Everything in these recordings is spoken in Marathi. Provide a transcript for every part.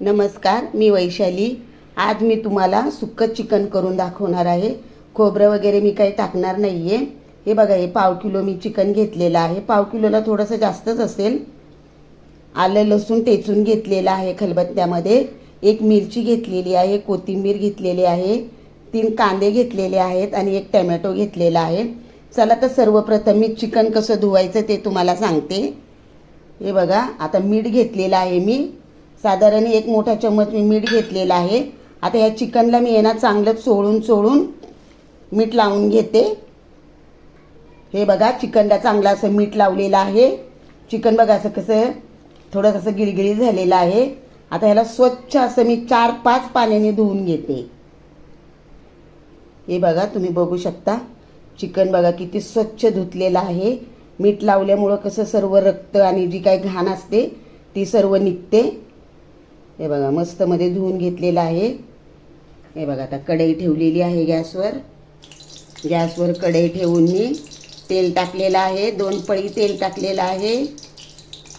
नमस्कार मी वैशाली. आज मी तुम्हाला सुक्कं चिकन करून दाखवणार आहे. खोबरं वगैरे मी काही टाकणार नाही आहे हे बघा हे पाव किलो मी चिकन घेतलेलं आहे. पाव किलोला थोडंसं जास्तच असेल. आलं लसूण टेचून घेतलेलं आहे खलबत्त्यामध्ये. एक मिरची घेतलेली आहे कोथिंबीर घेतलेली आहे तीन कांदे घेतलेले आहेत आणि एक टमॅटो घेतलेला आहे. चला तर सर्वप्रथम मी चिकन कसं धुवायचं ते तुम्हाला सांगते. हे बघा आता मीठ घेतलेलं आहे मी. साधारण एक मोठा चम्मच मी मीठ घेतलेला आहे. आता या चिकनला मी येणार चांगलं चोळून चोळून मीठ लावून घेते. हे बघा चिकनला चांगलं असं मीठ लावलेलं आहे. चिकन बघा असं कसं थोडं कसं गिळगिळी झालेलं आहे. आता ह्याला स्वच्छ असं मी चार पाच पाण्याने धुवून घेते. हे बघा तुम्ही बघू शकता. चिकन बघा किती स्वच्छ धुतलेलं आहे. मीठ लावल्यामुळं कसं सर्व रक्त आणि जी काही घाण असते ती सर्व निघते. हे बघा मस्त मध्ये धुवून घेतलेलं आहे. हे बघा आता कढई ठेवलेली आहे गॅसवर. गॅसवर कढई ठेवून मी तेल टाकलेलं आहे. दोन पळी तेल टाकलेलं आहे.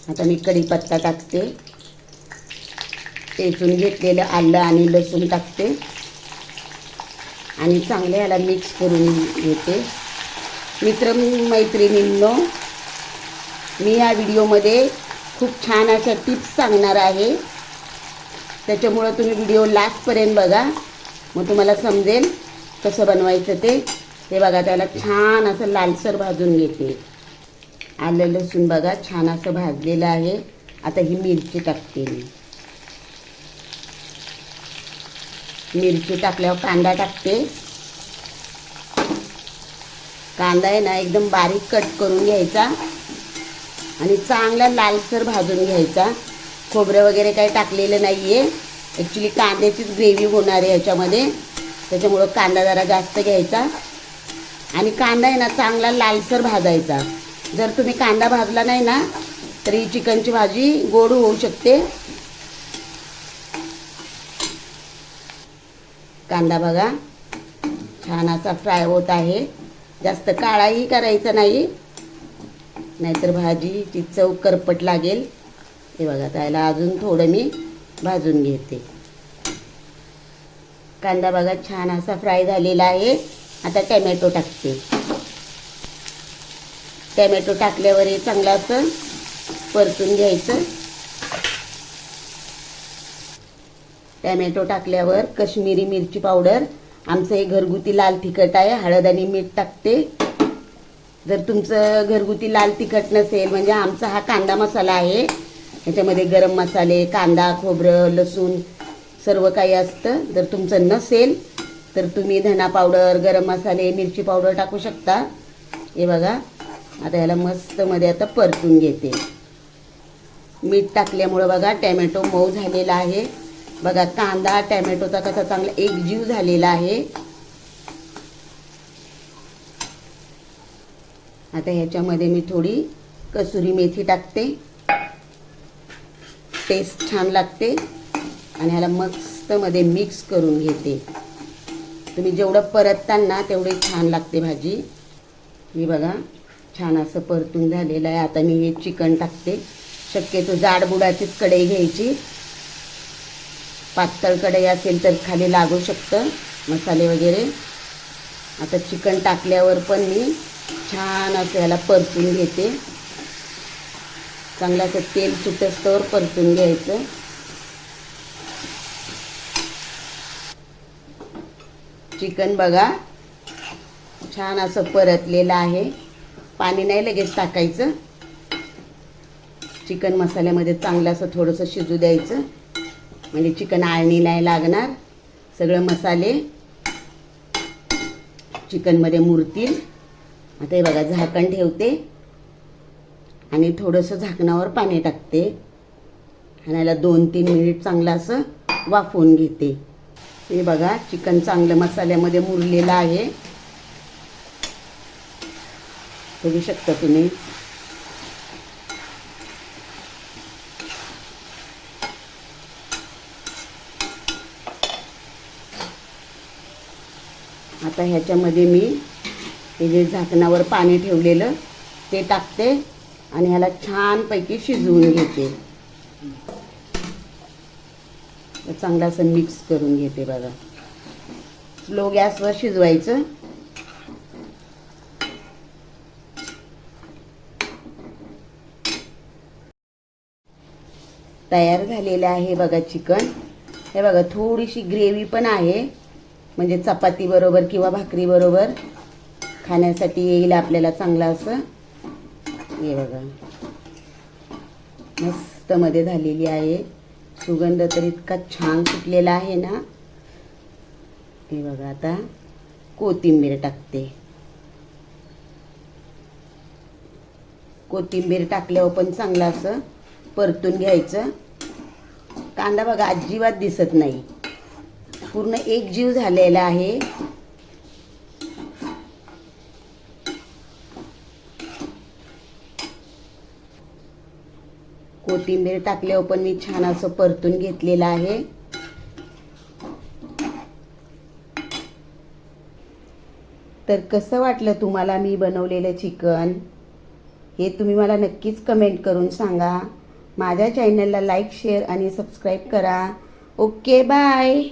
आता मी कढीपत्ता टाकते. टेचून घेतलेलं आलं आणि लसूण टाकते. आणि चांगले याला मिक्स करून घेते. मित्र मैत्रिणींनो मी या व्हिडिओमध्ये खूप छान अशा टिप्स सांगणार आहे. त्याच्यामुळं तुम्ही व्हिडिओ लास्टपर्यंत बघा. मग तुम्हाला समजेल कसं बनवायचं ते. हे बघा त्याला छान असं लालसर भाजून घेते आलं लसूण बघा छान असं भाजलेलं आहे. आता ही मिरची टाकते मी. मिरची टाकल्यावर कांदा टाकते. कांदा आहे ना एकदम बारीक कट करून घ्यायचा. आणि चांगला लालसर भाजून घ्यायचा. खोबरं वगैरे काही टाकलेलं नाही आहे ॲक्च्युली कांद्याचीच ग्रेव्ही होणार आहे ह्याच्यामध्ये. त्याच्यामुळं कांदा जरा जास्त घ्यायचा. आणि कांदा आहे ना चांगला लालसर भाजायचा. जर तुम्ही कांदा भाजला नाही ना तरी चिकनची भाजी गोड होऊ शकते. कांदा बघा छान असा फ्राय होत आहे. जास्त काळाही करायचा नाही. नाहीतर भाजीची चव करपट लागेल. हे बघा त्याला अजून थोडं मी भाजून घेते. कांदा बघा छान असा फ्राय झालेला आहे. आता टॅमॅटो टाकते. टॅमॅटो टाकल्यावर हे चांगलं असं परतून घ्यायचं. टॅमॅटो टाकल्यावर कश्मीरी मिरची पावडर. आमचं हे घरगुती लाल तिखट आहे हळद आणि मीठ टाकते. जर तुमचं घरगुती लाल तिखट नसेल म्हणजे आमचा हा कांदा मसाला आहे याच्यामध्ये गरम मसाले कांदा खोबरं लसूण सर्व काही असतं. जर तुमचं नसेल तर तुम्ही धना पावडर गरम मसाले मिरची पावडर टाकू शकता. हे बघा आता ह्याला मस्तमध्ये आता परतून घेते. मीठ टाकल्यामुळं बघा टॅमॅटो मऊ झालेला आहे. बघा कांदा टॅमॅटोचा कसा चांगला एकजीव झालेला आहे. आता ह्याच्यामध्ये मी थोडी कसुरी मेथी टाकते. टेस्ट छान लागते. आणि ह्याला मस्तमध्ये मिक्स करून घेते. तुम्ही जेवढं परतताना तेवढी तेवढे छान लागते भाजी. ही बघा छान असं परतून झालेलं आहे. आता मी हे चिकन टाकते. शक्यतो जाड बुडाचीच कढई घ्यायची. पातळ कढई असेल तर खाली लागू शकतं मसाले वगैरे. आता चिकन टाकल्यावर पण मी छान असं ह्याला परतून घेते. चांगलं असं तेल सुटस्तवर परतून घ्यायचं. चिकन बघा छान असं परतलेलं आहे. पाणी नाही लगेच टाकायचं. चिकन मसाल्यामध्ये चांगलं असं थोडंसं शिजू द्यायचं. म्हणजे चिकन आळणी नाही लागणार. सगळं मसाले चिकनमध्ये मुरतील. आता हे बघा झाकण ठेवते. आणि थोडंसं झाकणावर पाणी टाकते. आणि याला दोन तीन मिनिट चांगलं असं वाफवून घेते. हे बघा चिकन चांगलं मसाल्यामध्ये मुरलेलं आहे. बघू शकता तुम्ही. आता ह्याच्यामध्ये मी हे जे झाकणावर पाणी ठेवलेलं ते टाकते. आणि ह्याला छानपैकी शिजवून घेते. चांगला चांगलं असं मिक्स करून घेते बघा. स्लो गॅसवर शिजवायचं. तयार झालेलं आहे बघा चिकन. हे बघा थोडीशी ग्रेव्ही पण आहे. म्हणजे चपाती बरोबर किंवा भाकरी बरोबर. खाण्यासाठी येईल आपल्याला चांगलं असं. हे बघा. मस्त मध्ये झालेली आहे. सुगंध तर इतका छान सुटलेला आहे ना. हे बघा आता कोथिंबीर टाकते. कोथिंबीर टाकल्यावर पण चांगलं असं परतून घ्यायचं. कांदा बघा अजिबात दिसत नाही. पूर्ण एक जीव झालेला आहे. कोथिंबीर टाकल्यावर पण मी छान असं परतून घेतलेलं आहे. तर कसं वाटलं तुम्हाला मी बनवलेलं चिकन? हे तुम्ही मला नक्कीच कमेंट करून सांगा. माझ्या चॅनलला लाईक शेअर आणि सबस्क्राईब करा. Okay bye